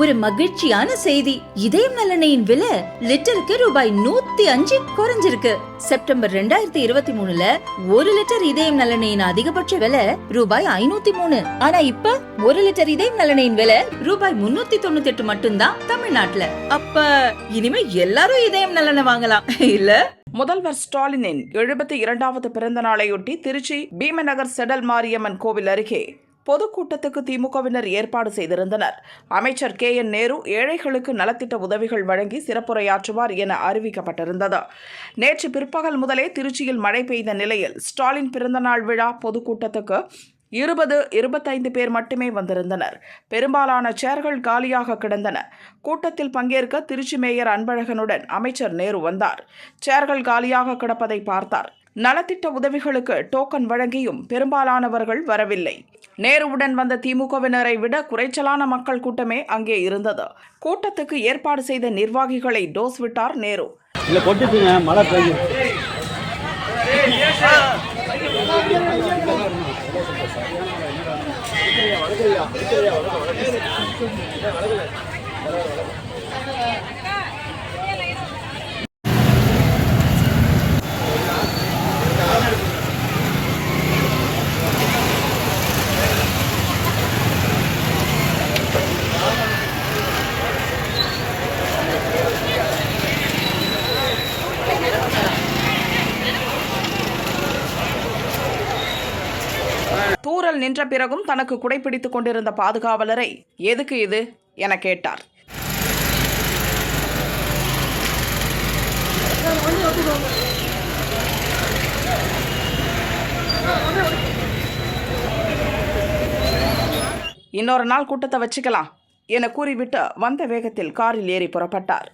ஒரு மகிழ்ச்சியான செய்தி. இதயம் நலனையின் விலை லிட்டருக்கு ரூபாய் நூத்தி அஞ்சு குறைஞ்சிருக்கு. செப்டம்பர் ரெண்டாயிரத்தி இருபத்தி மூணுல ஒரு லிட்டர் இதயம் நலனையின் அதிகபட்ச விலை ரூபாய் ஐநூத்தி மூணு. ஆனா இப்ப ஒரு லிட்டர் இதயம் நலனையின் விலை ரூபாய் முன்னூத்தி தொண்ணூத்தி எட்டு மட்டும்தான் தமிழ்நாட்டுல. அப்ப இனிமே எல்லாரும் இதயம் நலனை வாங்கலாம். இல்ல? முதல்வர் ஸ்டாலினின் எழுபத்தி இரண்டாவது பிறந்த நாளையொட்டி திருச்சி பீமநகர் செடல் மாரியம்மன் கோவில் அருகே பொதுக்கூட்டத்துக்கு திமுகவினர் ஏற்பாடு செய்திருந்தனர். அமைச்சர் கே. என். நேரு ஏழைகளுக்கு நலத்திட்ட உதவிகள் வழங்கி சிறப்புரையாற்றுவார் என அறிவிக்கப்பட்டிருந்தது. நேற்று பிற்பகல் முதலே திருச்சியில் மழை பெய்த நிலையில் ஸ்டாலின் பிறந்தநாள் விழா பொதுக்கூட்டத்துக்கு இருபது இருபத்தைந்து பேர் மட்டுமே வந்திருந்தனர். பெரும்பாலான சேர்கள் காலியாக கிடந்தன. கூட்டத்தில் பங்கேற்க திருச்சி மேயர் அன்பழகனுடன் அமைச்சர் நேரு வந்தார். சேர்கள் காலியாக கிடப்பதை பார்த்தார். நலத்திட்ட உதவிகளுக்கு டோக்கன் வழங்கியும் பெரும்பாலானவர்கள் வரவில்லை. நேருவுடன் வந்த திமுகவினரை விட குறைச்சலான மக்கள் கூட்டமே அங்கே இருந்தது. கூட்டத்துக்கு ஏற்பாடு செய்த நிர்வாகிகளை டோஸ் விட்டார் நேரு. இல்லை நின்ற பிறகும் தனக்கு குடைப்பிடித்துக் கொண்டிருந்த பாதுகாவலரை எதுக்கு இது? என கேட்டார். இன்னொரு நாள் கூட்டத்தை வச்சுக்கலாம் என கூறிவிட்டு வந்த வேகத்தில் காரில் ஏறி புறப்பட்டார்.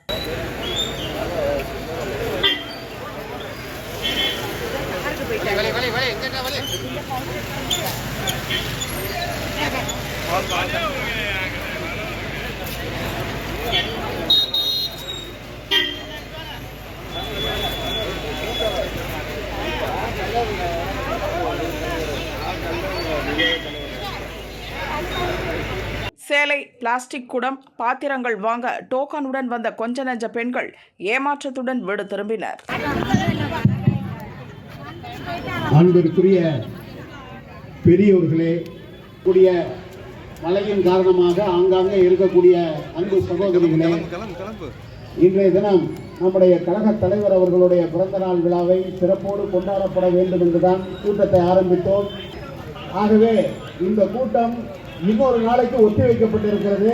சேலை பிளாஸ்டிக் குடம் பாத்திரங்கள் வாங்க டோக்கனுடன் வந்த கொஞ்ச நெஞ்ச பெண்கள் ஏமாற்றத்துடன் வீடு திரும்பினர். அன்பிற்குரிய பெரியவர்களே கூடிய மழையின் காரணமாக ஆங்காங்கே இருக்கக்கூடிய அன்பு சகோதரிகளே இன்றைய தினம் நம்முடைய கழக தலைவர் அவர்களுடைய பிறந்த நாள் விழாவை சிறப்போடு கொண்டாடப்பட வேண்டும் என்றுதான் கூட்டத்தை ஆரம்பித்தோம். ஆகவே இந்த கூட்டம் இன்னொரு நாளைக்கு ஒத்திவைக்கப்பட்டிருக்கிறது.